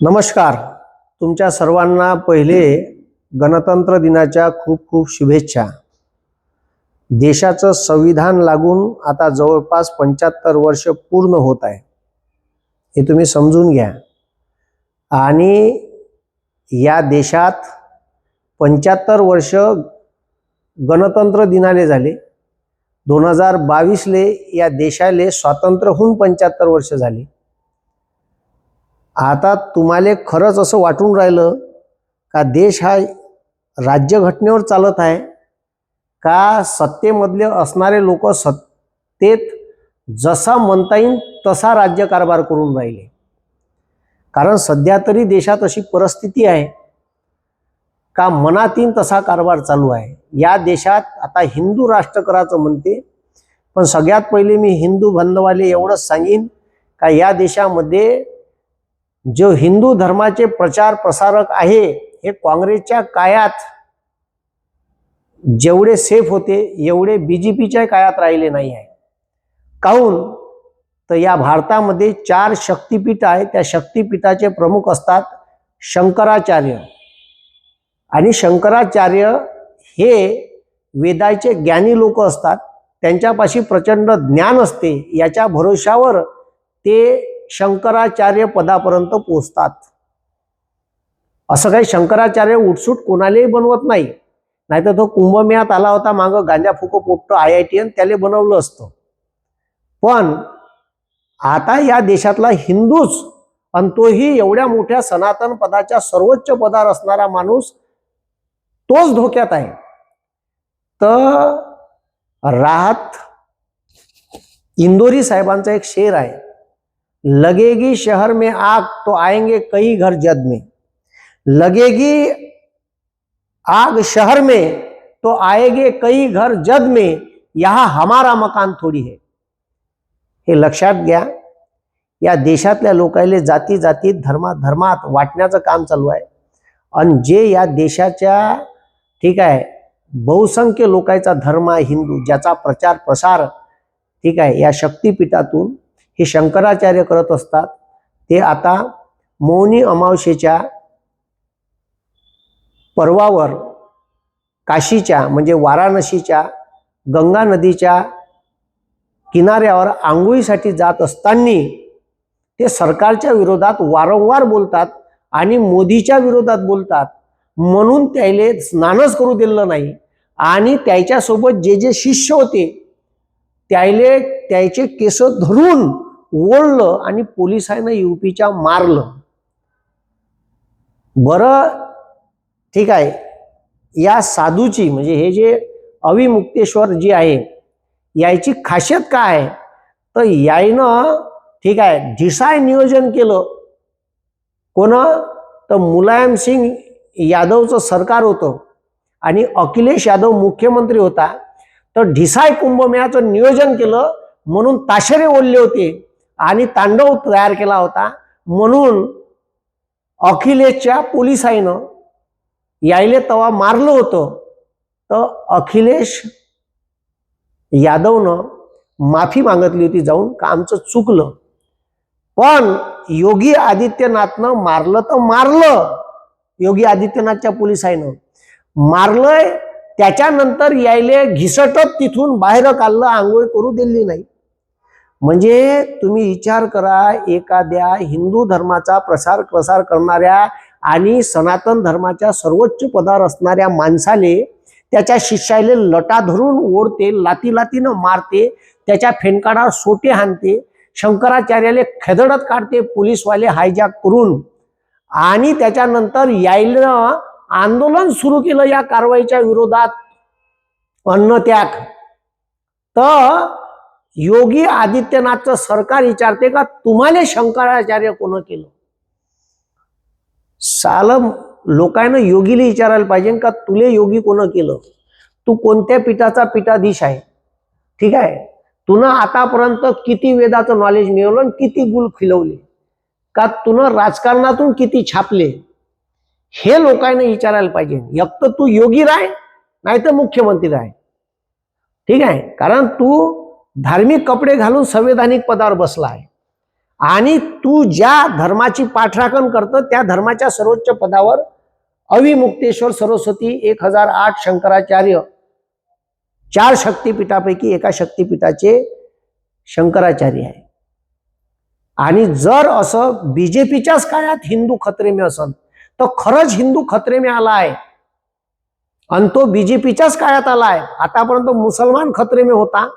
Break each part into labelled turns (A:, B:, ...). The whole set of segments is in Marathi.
A: नमस्कार. तुमच्या सर्वांना पहिले गणतंत्र दिनाच्या खूप खूप शुभेच्छा. देशाचं संविधान लागून आता जवळपास पंच्याहत्तर वर्ष पूर्ण होत आहे. हे तुम्ही समजून घ्या. आणि या देशात पंच्याहत्तर वर्ष गणतंत्र दिनाले झाले. दोन हजार बावीसले या देशाले स्वातंत्र्य होऊन पंच्याहत्तर वर्ष झाली. आता तुम्हाला खरंच असं वाटून राहिलं का देश हा राज्यघटनेवर चालत आहे? का सत्तेमधले असणारे लोक सत्तेत जसा म्हणता येईल तसा राज्यकारभार करून राहिले. कारण सध्या तरी देशात अशी परिस्थिती आहे का मनातील तसा कारभार चालू आहे. या देशात आता हिंदू राष्ट्र करायचं म्हणते पण सगळ्यात पहिले मी हिंदू बंधवाले एवढंच सांगेन का या देशामध्ये जो हिंदू धर्माचे प्रचार प्रसारक आहे हे काँग्रेसच्या काळात जेवढे सेफ होते एवढे बी जे पीच्या काळात राहिले नाही आहे. काहून? तर या भारतामध्ये चार शक्तिपीठ आहे त्या शक्तिपीठाचे प्रमुख असतात शंकराचार्य. आणि शंकराचार्य हे वेदाचे ज्ञानी लोक असतात त्यांच्यापाशी प्रचंड ज्ञान असते याच्या भरोशावर ते शंकराचार्य पदापर्यंत पोचतात. असं काही शंकराचार्य उठसूट कोणालाही बनवत नाही. नाहीतर तो कुंभमेळ्यात आला होता मागं गांजा फुको पोपटो आय आय टी एन त्याला बनवलं असतं. पण आता या देशातला हिंदूच आणि तोही एवढ्या मोठ्या सनातन पदाच्या सर्वोच्च पदावर असणारा माणूस तोच धोक्यात आहे. तर राहत इंदोरी साहेबांचा एक शेर आहे. लगेगी शहर में आग तो आएंगे कई घर जद में। लगेगी आग शहर में तो आएंगे कई घर जद में। यहा हमारा मकान थोडी है। हे लक्षात घ्या या देशातल्या लोकांले जाती जाती धर्मात धर्मात वाटण्याचं काम चालू आहे. आणि जे या देशाच्या ठीक आहे बहुसंख्य लोकांचा धर्म आहे हिंदू ज्याचा प्रचार प्रसार ठीक आहे या शक्तिपीठातून हे शंकराचार्य करत असतात. ते आता मौनी अमावशेच्या पर्वावर काशीच्या म्हणजे वाराणसीच्या गंगा नदीच्या किनाऱ्यावर आंघोळीसाठी जात असताना ते सरकारच्या विरोधात वारंवार बोलतात आणि मोदीच्या विरोधात बोलतात. म्हणून त्याले स्नानच करू दिलं नाही. आणि त्याच्यासोबत जे जे शिष्य होते त्याले त्याचे केस धरून ओढलं आणि पोलिसांना युपीच्या मारलं. बरं ठीक आहे. या साधूची म्हणजे हे जे अविमुक्तेश्वर जी आहे यायची खासियत काय आहे? तर यायनं ठीक आहे ढिसाय नियोजन केलं. कोण? तर मुलायम सिंग यादवचं सरकार होतं. आणि अखिलेश यादव मुख्यमंत्री होता. तर ढिसाय कुंभमेळाचं नियोजन केलं म्हणून ताशेरे ओढले होते. आणि तांडव तयार केला होता. म्हणून अखिलेशच्या पोलिसाईनं यायले तवा मारलं होतं. तर अखिलेश यादवनं माफी मागितली होती जाऊन का आमचं चुकलं. पण योगी आदित्यनाथनं मारलं तर मारलं. योगी आदित्यनाथच्या पोलिसाईनं. मारलंय त्याच्यानंतर यायले घिसटत तिथून बाहेर काढलं आंघोळ करू दिली नाही. म्हणजे तुम्ही विचार करा एखाद्या हिंदू धर्माचा प्रसार प्रसार करणाऱ्या आणि सनातन धर्माच्या सर्वोच्च पदावर असणाऱ्या माणसाले त्याच्या शिष्याले लटा धरून ओढते लाती लातीनं मारते त्याच्या फेनकाडावर सोटे हाणते शंकराचार्याले खेदडत काढते पोलीसवाले हायजॅक करून आणि त्याच्यानंतर यायला आंदोलन सुरू केलं या कारवाईच्या विरोधात अन्नत्याग. तर योगी आदित्यनाथचं सरकार विचारते का तुम्हाला शंकराचार्य कोण केलं? साल लोकांना योगीला विचारायला पाहिजे का तुले योगी कोण केलं? तू कोणत्या पिठाचा पिठाधीश आहे? ठीक आहे? तुनं आतापर्यंत किती वेदाचं नॉलेज मिळवलं आणि किती गुल खिलवले? का तुनं राजकारणातून किती छापले? हे लोकांना विचारायला पाहिजे. एक तर तू योगी राय नाही तर मुख्यमंत्री राय ठीक आहे? कारण तू धार्मिक कपडे घालून संवैधानिक पदावर बसला आहे. आणि तू ज्या धर्माची पाठराखण करतं त्या धर्माच्या सर्वोच्च पदावर अविमुक्तेश्वर सरस्वती एक हजार आठ शंकराचार्य चार शक्तिपीठापैकी एका शक्तिपीठाचे शंकराचार्य आहे. आणि जर असं बीजेपीच्याच काळात हिंदू खत्रेमे असल तर खरंच हिंदू खत्रेमे आला आहे. आणि तो बीजेपीच्याच काळात आला आहे. आतापर्यंत मुसलमान खत्रेमे होता.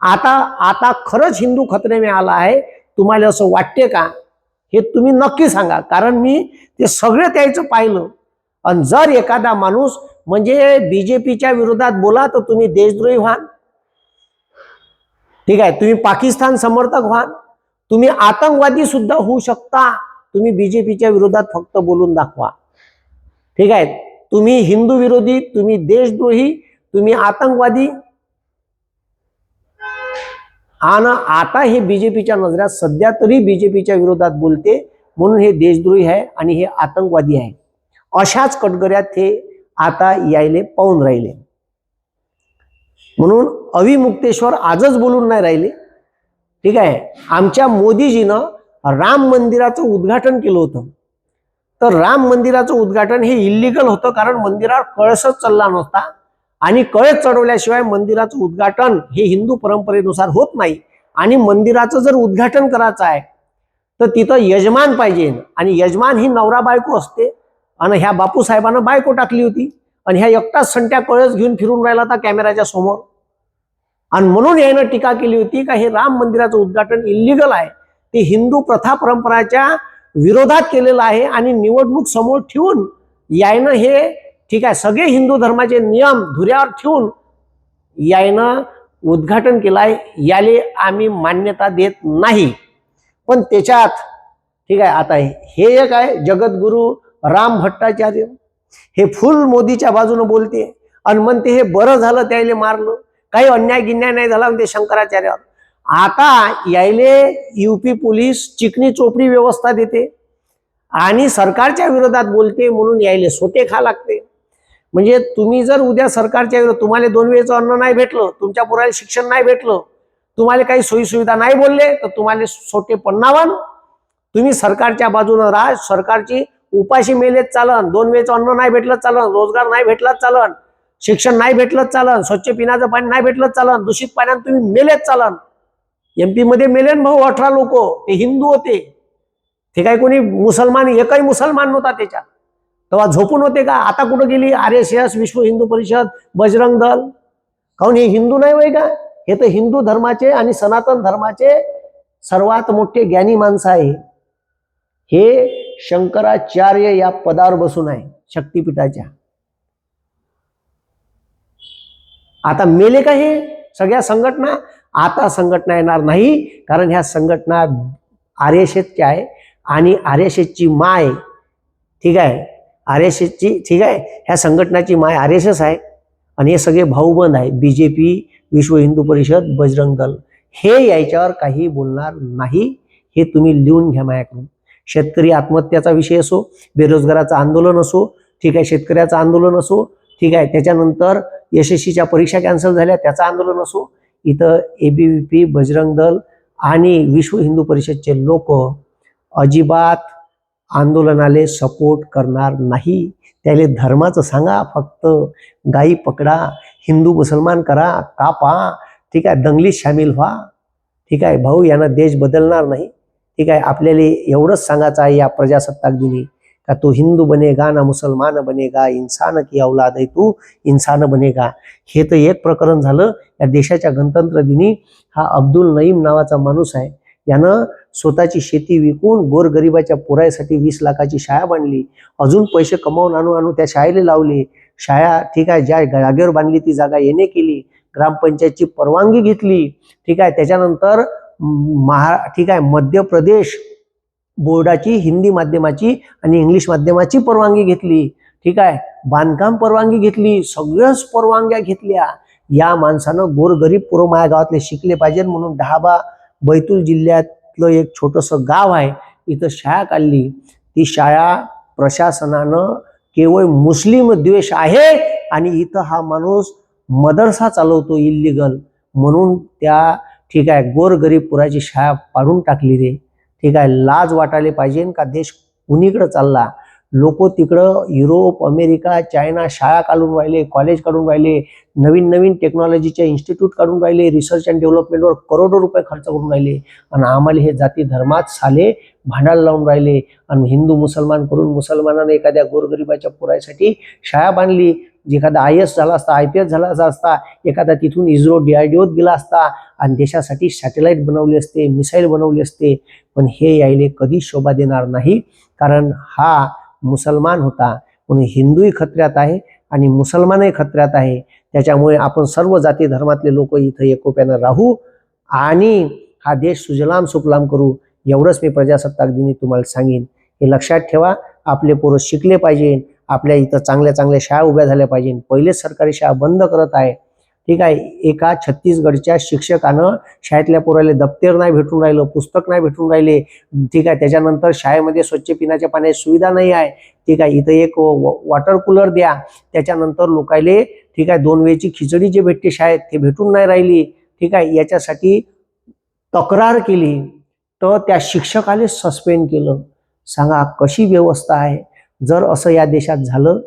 A: आता आता खरंच हिंदू खत्रे में आला आहे. तुम्हाला असं वाटते का? हे तुम्ही नक्की सांगा. कारण मी ते सगळं त्याचं पाहिलं. आणि जर एखादा माणूस म्हणजे बीजेपीच्या विरोधात बोला तर तुम्ही देशद्रोही व्हाल. ठीक आहे? तुम्ही पाकिस्तान समर्थक व्हाल. तुम्ही आतंकवादी सुद्धा होऊ शकता. तुम्ही बीजेपीच्या विरोधात फक्त बोलून दाखवा. ठीक आहे? तुम्ही हिंदू विरोधी तुम्ही देशद्रोही तुम्ही आतंकवादी आणि आता हे बीजेपीच्या नजरात सध्या तरी बीजेपीच्या विरोधात बोलते म्हणून हे देशद्रोही आहे आणि हे आतंकवादी आहे. अशाच कटगऱ्यात हे आता यायले पाहून राहिले. म्हणून अविमुक्तेश्वर आजच बोलून नाही राहिले. ठीक आहे आमच्या मोदीजीनं राम मंदिराचं उद्घाटन केलं होतं. तर राम मंदिराचं उद्घाटन हे इलिगल होतं कारण मंदिरावर कळसच चालला नव्हता. आणि कळस चढवल्याशिवाय मंदिराचं उद्घाटन हे हिंदू परंपरेनुसार होत नाही. आणि मंदिराचं जर उद्घाटन करायचं आहे तर तिथं यजमान पाहिजे. आणि यजमान ही नवरा बायको असते. आणि ह्या बापूसाहेबांना बायको टाकली होती. आणि ह्या एकटाच संट्या कळस घेऊन फिरून राहिला होता कॅमेऱ्याच्या समोर. आणि म्हणून यानं टीका केली होती का हे राम मंदिराचं उद्घाटन इल्लिगल आहे. ते हिंदू प्रथा परंपराच्या विरोधात केलेलं आहे आणि निवडणूक समोर ठेवून यायनं हे ठीक आहे सगळे हिंदू धर्माचे नियम धुऱ्यावर ठेवून यायनं उद्घाटन केलं आहे याले आम्ही मान्यता देत नाही. पण त्याच्यात ठीक आहे आता हे एक आहे जगद्गुरू राम भट्टाचार्य. हे फुल मोदीच्या बाजूने बोलते आणि म्हणते हे बरं झालं त्याले मारलं. काही अन्याय गिन्याय नाही झाला म्हणते शंकराचार्यावर. आता यायले युपी पोलीस चिकनी चोपडी व्यवस्था देते आणि सरकारच्या विरोधात बोलते म्हणून यायले सोटे खा लागते. म्हणजे तुम्ही जर उद्या सरकारच्या विरोधात तुम्हाला दोन वेळेचं अन्न नाही भेटलं तुमच्या पुराला शिक्षण नाही भेटलं तुम्हाला काही सोयीसुविधा नाही बोलले तर तुम्हाला सोटे पन्नावन. तुम्ही सरकारच्या बाजूनं राहा सरकारची उपाशी मेलेत चालन दोन वेळेचं अन्न नाही भेटलं चालन रोजगार नाही भेटला चालन शिक्षण नाही भेटलं चालन स्वच्छ पिण्याचं पाणी नाही भेटलं चालन दूषित पाण्यानं तुम्ही मेलेत चालन. एमपी मध्ये मेले भाऊ अठरा लोक ते हिंदू होते. ते काही कोणी मुसलमान एकही मुसलमान नव्हता त्याच्यात. तेव्हा झोपून होते का? आता कुठं गेली? आर एस एस विश्व हिंदू परिषद बजरंग दल. काहून हे हिंदू नाही वय का? हे तर हिंदू धर्माचे आणि सनातन धर्माचे सर्वात मोठे ज्ञानी माणसं आहे. हे शंकराचार्य या पदावर बसून आहे शक्तिपीठाच्या. आता मेले का हे? सगळ्या संघटना? आता संघटना येणार नाही कारण ह्या संघटना आर एस एसच्या आहे आणि आर एस एसची माय ठीक आहे? आर एस एसची ठीक आहे? ह्या संघटनाची माय आर एस एस आहे. आणि हे सगळे भाऊबंद आहे. बी जे पी विश्व हिंदू परिषद बजरंग दल. हे याच्यावर काही बोलणार नाही. हे तुम्ही लिहून घ्या माझ्याकडून. शेतकरी आत्महत्याचा विषय असो बेरोजगाराचं आंदोलन असो ठीक आहे? शेतकऱ्याचं आंदोलन असो ठीक आहे? त्याच्यानंतर यशस्वीच्या परीक्षा कॅन्सल झाल्या त्याचं आंदोलन असो. इथं A B V P Bajrang Dal आणि विश्व हिंदू परिषदचे लोक अजिबात आंदोलनाले सपोर्ट करणार नाही. त्याले धर्माचं सांगा फक्त. गाई पकडा हिंदू मुसलमान करा कापा. ठीक आहे दंगलीत सामील व्हा. ठीक आहे भाऊ यांना देश बदलणार नाही. ठीक आहे आपल्याला एवढंच सांगायचं आहे या प्रजासत्ताक दिनी. का तो हिंदू बनेगा ना मुसलमान बनेगा इंसान की औलाद आहे तू इन्सान बनेगा. हे तर एक प्रकरण झालं. या देशाच्या गणतंत्र दिनी हा अब्दुल नईम नावाचा माणूस आहे. यानं स्वतःची शेती विकून गोरगरिबाच्या पुरायसाठी वीस लाखाची शाळा बांधली. अजून पैसे कमावून आणू आणू त्या शाळेला लावले. शाळा ठीक आहे ज्या जागेवर बांधली ती जागा येणे केली. ग्रामपंचायतची परवानगी घेतली. ठीक आहे त्याच्यानंतर महा ठीक आहे मध्य प्रदेश बोर्डाची हिंदी माध्यमाची आणि इंग्लिश माध्यमाची परवानगी घेतली. ठीक आहे बांधकाम परवानगी घेतली सगळ्याच परवानग्या घेतल्या. या माणसानं गोरगरीब पूर्व माया गावातले शिकले पाहिजे म्हणून दहा बा बैतूल जिल्ह्यातलं एक छोटंसं गाव आहे. इथं शाळा काढली. ती शाळा प्रशासनानं केवळ मुस्लिम द्वेष आहे आणि इथं हा माणूस मदरसा चालवतो इल्लिगल म्हणून त्या ठीक आहे गोरगरीब पुराची शाळा पाडून टाकली रे ठीक आहे लाज वाटायला पाहिजे का देश कुणीकडे चालला? लोक तिकडं युरोप अमेरिका चायना शाळा काढून राहिले कॉलेज काढून राहिले नवीन नवीन टेक्नॉलॉजीचे इन्स्टिट्यूट काढून राहिले रिसर्च अँड डेव्हलपमेंटवर करोडो रुपये खर्च करून राहिले. आणि आम्हाला हे जाती धर्मात साले भांडायला लावून राहिले. आणि हिंदू मुसलमान करून मुसलमानाने एखाद्या गोरगरिबाच्या पुरायसाठी शाळा बांधली. एखादा आय एस झाला असता आय पी एस झाला असता एखादा तिथून इस्रो डीआरडीओत गेला असता आणि देशासाठी सॅटेलाईट बनवली असते मिसाईल बनवली असते. पण हे यायले कधी शोभा देणार नाही. कारण हा मुसलमान होता. म्हणून हिंदूही खत्र्यात आहे आणि मुसलमानही खत्र्यात आहे. त्याच्यामुळे आपण सर्व जाती धर्मातले लोक इथं एकोप्यानं राहू आणि हा देश सुजलाम सुफलाम करू एवढंच मी प्रजासत्ताक दिनी तुम्हाला सांगेन. हे लक्षात ठेवा आपले पोरं शिकले पाहिजे आपल्या इथं चांगल्या चांगल्या शाळा उभ्या झाल्या पाहिजे पहिलेच सरकारी शाळा बंद करत आहे. ठीक आहे? एका छत्तीसगडच्या शिक्षकानं शाळेतल्या पोराला दप्तर नाही भेटून राहिलं पुस्तक नाही भेटून राहिले. ठीक आहे? त्याच्यानंतर शाळेमध्ये स्वच्छ पिण्याच्या पाण्याची सुविधा नाही आहे. ठीक आहे? इथं एक वॉटर कूलर द्या. त्याच्यानंतर लोकायले ठीक आहे दोन वेळची खिचडी जे भेटते शाळेत ते भेटून नाही राहिली. ठीक आहे? याच्यासाठी तक्रार केली. तर त्या शिक्षकाले सस्पेंड केलं. सांगा कशी व्यवस्था आहे? जर असं या देशात झालं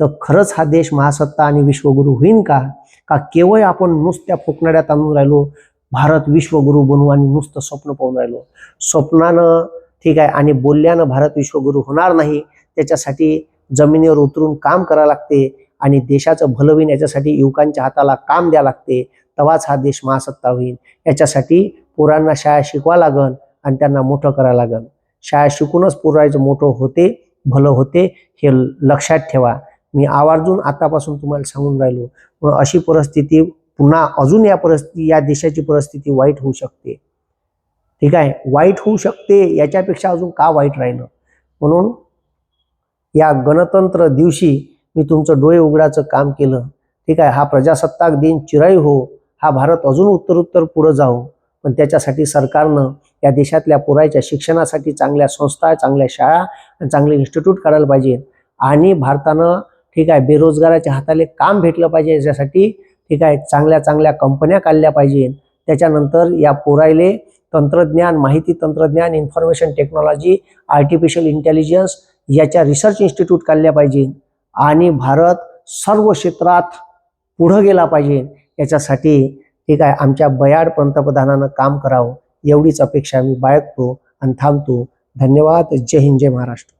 A: तर खरंच हा देश महासत्ता आणि विश्वगुरू होईन का? का केवळ आपण नुसत्या फुकणाऱ्यात आणून राहिलो भारत विश्वगुरू बनवू आणि नुसतं स्वप्न पाहून राहिलो? स्वप्नानं ठीक आहे आणि बोलल्यानं भारत विश्वगुरू होणार नाही त्याच्यासाठी जमिनीवर उतरून काम करावं लागते आणि देशाचं भलं होईन याच्यासाठी युवकांच्या हाताला काम द्या लागते तवाच हा देश महासत्ता होईल याच्यासाठी पोरांना शाळा शिकवा लागन आणि त्यांना मोठं करावं लागन. शाळा शिकूनच पोरायचं मोठं होते भलं होते हे लक्षात ठेवा. मी आवर्जून आतापासून तुम्हाला सांगून राहिलो. अशी परिस्थिती पुन्हा अजून या परिस्थिती या देशाची परिस्थिती वाईट होऊ शकते. ठीक आहे? वाईट होऊ शकते याच्यापेक्षा अजून का वाईट राहिलं? म्हणून या गणतंत्र दिवशी मी तुमचं डोळे उघडाचं काम केलं. ठीक आहे? हा प्रजासत्ताक दिन चिराई हो. हा भारत अजून उत्तरोत्तर पुढं जाओ पण त्याच्यासाठी सरकारनं या देशातल्या पुरायच्या शिक्षणासाठी चांगल्या संस्था चांगल्या शाळा आणि चांगले इन्स्टिट्यूट काढायला पाहिजे आणि भारतानं ठीक आहे बेरोजगाराच्या हाताले काम भेटलं पाहिजे याच्यासाठी ठीक आहे चांगल्या चांगल्या कंपन्या काढल्या पाहिजे. त्याच्यानंतर या पोरायले तंत्रज्ञान माहिती तंत्रज्ञान इन्फॉर्मेशन टेक्नॉलॉजी आर्टिफिशियल इंटेलिजन्स याच्या रिसर्च इन्स्टिट्यूट काढल्या पाहिजे. आणि भारत सर्व क्षेत्रात पुढं गेला पाहिजे याच्यासाठी ठीक आहे आमच्या बयाड पंतप्रधानानं काम करावं. एवढीच अपेक्षा मी बाळगतो आणि थांबतो. धन्यवाद. जय हिंद जय महाराष्ट्र.